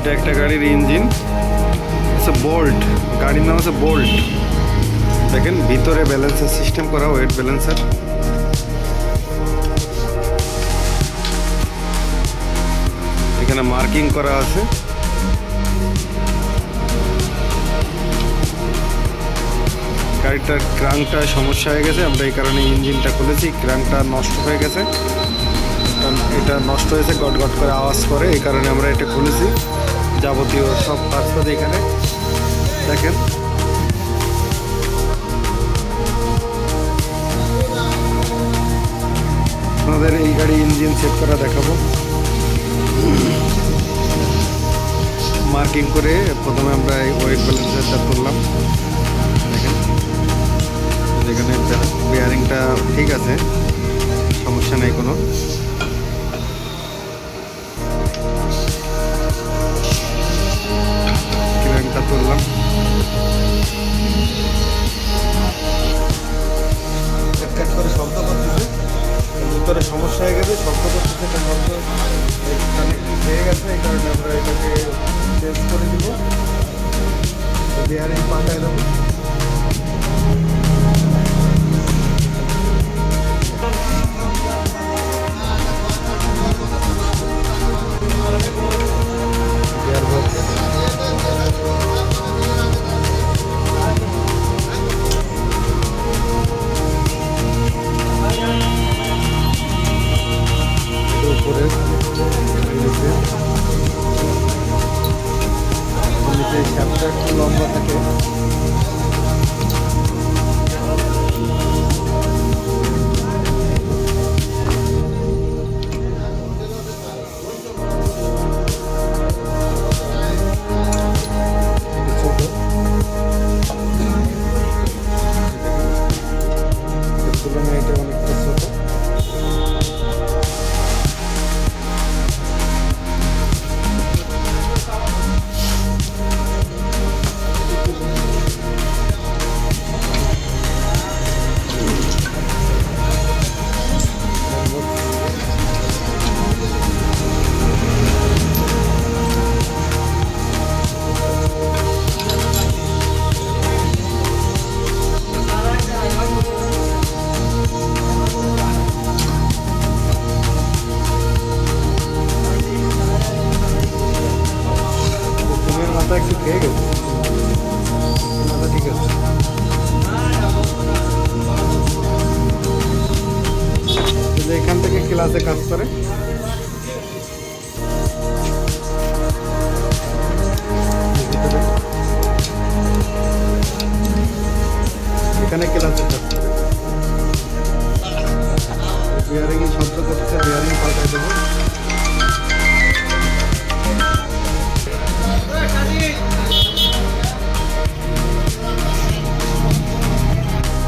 এটা একটা গাড়ির ইঞ্জিন। হচ্ছে বোল্ট গাড়ির নাম হচ্ছে বোল্ট দেখেন, ভিতরে ব্যালেন্সের সিস্টেম করা ওয়েট ব্যালেন্সার এখানে মার্কিং করা আছে। গাড়িটার ক্রাঙ্কটা সমস্যা হয়ে গেছে, আমরা এই কারণে ইঞ্জিনটা খুলেছি। ক্রাঙ্কটা নষ্ট হয়ে গেছে। এটা নষ্ট হয়েছে গট গট করে আওয়াজ করে, এই কারণে আমরা এটা খুলেছি। যাবতীয় সব পার্টস এখানে। দেখেন। আপনাদের এই গাড়ি ইঞ্জিন চেক করা দেখাবো। মার্কিং করে প্রথমে আমরা এই ওয়েট ব্যালেন্সারটা তুললাম। দেখেন। যেখানে বেয়ারিংটা ঠিক আছে। সমস্যা নেই কোনো। হয়ে গেছে একটা শব্দ কানেক্টিং হয়ে গেছে, এই কারণে আমরা এটাকে চেঞ্জ করে দিব বিহারে পাল্টায় দেবো। উপরে নিচে নিচে শ্যাপটা মাথা খেয়ে গেছে মাথা ঠিক আছে। এখান থেকে ক্লাসে কাজ করে। এখানে ক্লাসে কাজ করে। বিয়ারিং শব্দ করছে বিয়ারিং পাল্টাই দেবো।